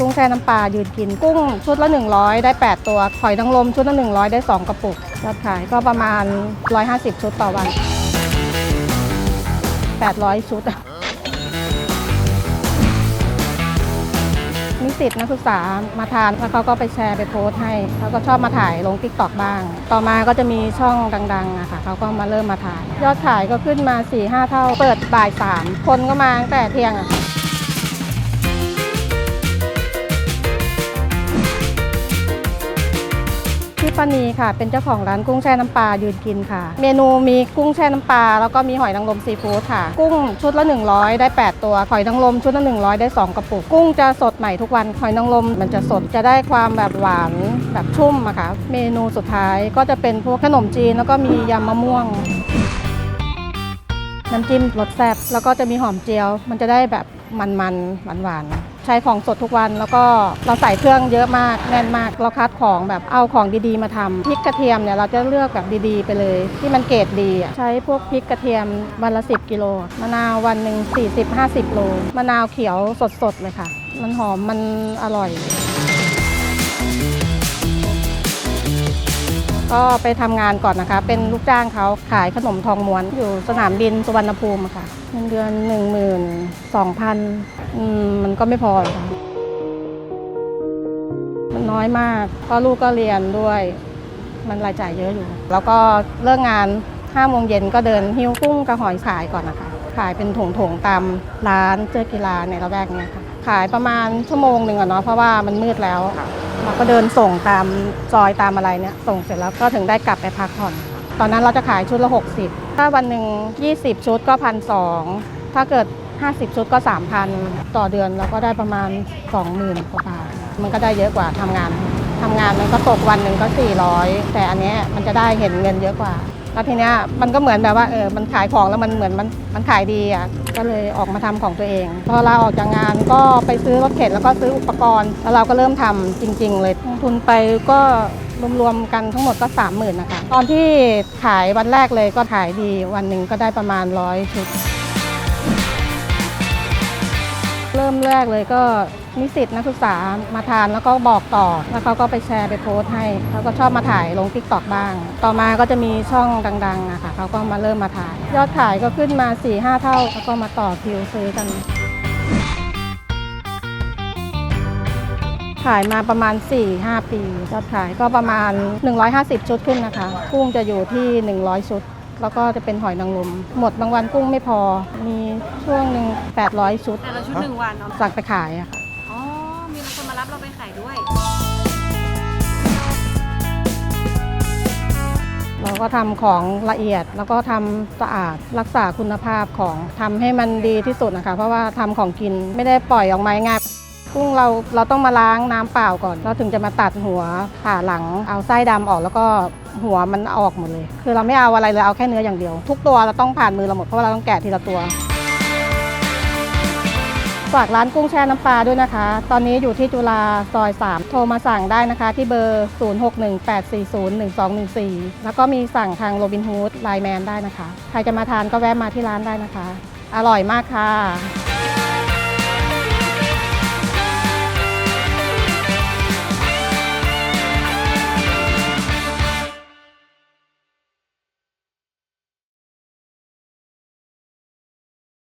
กุ้งแช่น้ำปลายืนกินกุ้งชุดละ 100 ได้ 8 ตัวหอยนางรมชุดละ 100 ได้ 2 กระปุกยอดขายก็ประมาณ 150 ชุดต่อวัน 800 ชุดนิสิตนักศึกษามาทานแล้วเขาก็ไปแชร์ไปโพสต์ให้แล้วก็ชอบมาถ่ายลงทิกตอกบ้าง ต่อมาก็จะมีช่องดังๆอะค่ะเขาก็มาเริ่มมาถ่าย ยอดขายก็ขึ้นมา 4-5 เท่า เปิดบ่ายสามคนก็มาตั้งแต่เที่ยงอะ ปานีค่ะ เป็นเจ้าของร้านกุ้งแช่น้ำปลายืนกินค่ะ เมนูมีกุ้งแช่น้ำปลาแล้วก็มีหอยนางรมซีฟู้ดค่ะ กุ้งชุดละ 100 ได้ 8 ตัว หอยนางรมชุดละ 100 ได้ 2 กระปุก กุ้งจะสดใหม่ทุกวัน หอยนางรมมันจะสดจะได้ความแบบหวานแบบชุ่มอะค่ะ เมนูสุดท้ายก็จะเป็นพวกขนมจีนแล้วก็มียำมะม่วงน้ำจิ้มรสแซ่บแล้วก็จะมีหอมเจียว มันจะได้แบบมันๆหวานๆ ใช้ของสดทุกวันแล้วก็เราใส่เครื่องเยอะมากแน่นมาก เราคัดของแบบเอาของดีๆมาทำพริกกระเทียมเนี่ยเราจะเลือกแบบดีๆ ไปเลย ที่มันเกรดดีอะใช้พวกพริกกระเทียมวันละ 10 กิโลมะนาววันหนึ่ง40-50 โลมะนาวเขียวสดๆเลยค่ะ มันหอมมันอร่อย ก็ไปทำงานก่อนนะคะ เป็นลูกจ้างเขาขายขนมทองม้วนอยู่สนามบินสุวรรณภูมิค่ะเงินเดือน 1 2 0 0 0อืมมันก็ไม่พอหรอกค่ะมันน้อยมากเพราะลูกก็เรียนด้วย มันรายจ่ายเยอะอยู่ แล้วก็เลิกงาน5โมงเย็นก็เดินหิ้วกุ้งกระหอยขายก่อนนะคะ ขายเป็นถุงๆตามร้านเสื้อกีฬาในละแวกเนี้ยค่ะ ขายประมาณชั่วโมงหนึ่งอะเนาะเพราะว่ามันมืดแล้ว เราก็เดินส่งตามซอยตามอะไรเนี่ยส่งเสร็จแล้วก็ถึงได้กลับไปพักผ่อน ตอนนั้นเราจะขายชุดละ 60 ถ้าวันหนึ่ง20 ชุดก็พันสองถ้าเกิด 50 ชุดก็ 3,000 ต่อเดือนเราก็ได้ประมาณ 20,000กว่าบาทมันก็ได้เยอะกว่าทำงานทำงานมันก็ตกวันหนึ่งก็ 400 แต่อันนี้มันจะได้เห็นเงินเยอะกว่า แล้วทีเนี้ยมันก็เหมือนแบบว่าเออมันขายของแล้วมันเหมือนมันมันขายดีอะก็เลยออกมาทำของตัวเอง พอเราออกจากงานก็ไปซื้อรถเข็นแล้วก็ซื้ออุปกรณ์ แล้วเราก็เริ่มทำจริง ๆ เลยลงทุนไปก็รวมๆกันทั้งหมดก็ 30,000นะคะตอนที่ขายวันแรกเลยก็ขายดีวันหนึ่งก็ได้ประมาณร้อยชุด ริ่มแรกเลยก็นิสิตนักศึกษามาทานแล้วก็บอกต่อ แล้วเขาก็ไปแชร์ไปโพสต์ให้เขาก็ชอบมาถ่ายลงทิกตอกบ้าง ต่อมาก็จะมีช่องดังๆอะค่ะเขาก็มาเริ่มมาถ่าย ยอดขายก็ขึ้นมา4-5เท่าแล้วก็มาต่อคิวซื้อกัน ขายมาประมาณ 4-5 ปียอดขายก็ประมาณ 150 ชุดขึ้นนะคะกุ้งจะอยู่ที่ 100 ชุดแล้วก็จะเป็นหอยนางรมหมดบางวันกุ้งไม่พอ มี ช่วงหนึ่ง800 ชุด แต่ละชุดหนึ่งวันเนาะสั่งไปขายอะค่ะ อ๋อ มีคนมารับเราไปขายด้วย เราก็ทำของละเอียดแล้วก็ทำสะอาดรักษาคุณภาพของทำให้มันดีที่สุดนะคะ เพราะว่าทำของกินไม่ได้ปล่อยออกมาง่ายกุ้งเราเราต้องมาล้างน้ำเปล่าก่อนเราถึงจะมาตัดหัวผ่าหลังเอาไส้ดำออกแล้วก็หัวมันออกหมดเลย คือเราไม่เอาอะไรเลยเอาแค่เนื้ออย่างเดียว ทุกตัวเราต้องผ่านมือเราหมดเพราะว่าเราต้องแกะทีละตัว ฝากร้านกุ้งแช่น้ำปลาด้วยนะคะ ตอนนี้อยู่ที่จุฬาซอย 3 โทรมาสั่งได้นะคะ ที่เบอร์ 0618401214 แล้วก็มีสั่งทางโรบินฮูดไลแมนได้นะคะ ใครจะมาทานก็แวะมาที่ร้านได้นะคะ อร่อยมากค่ะ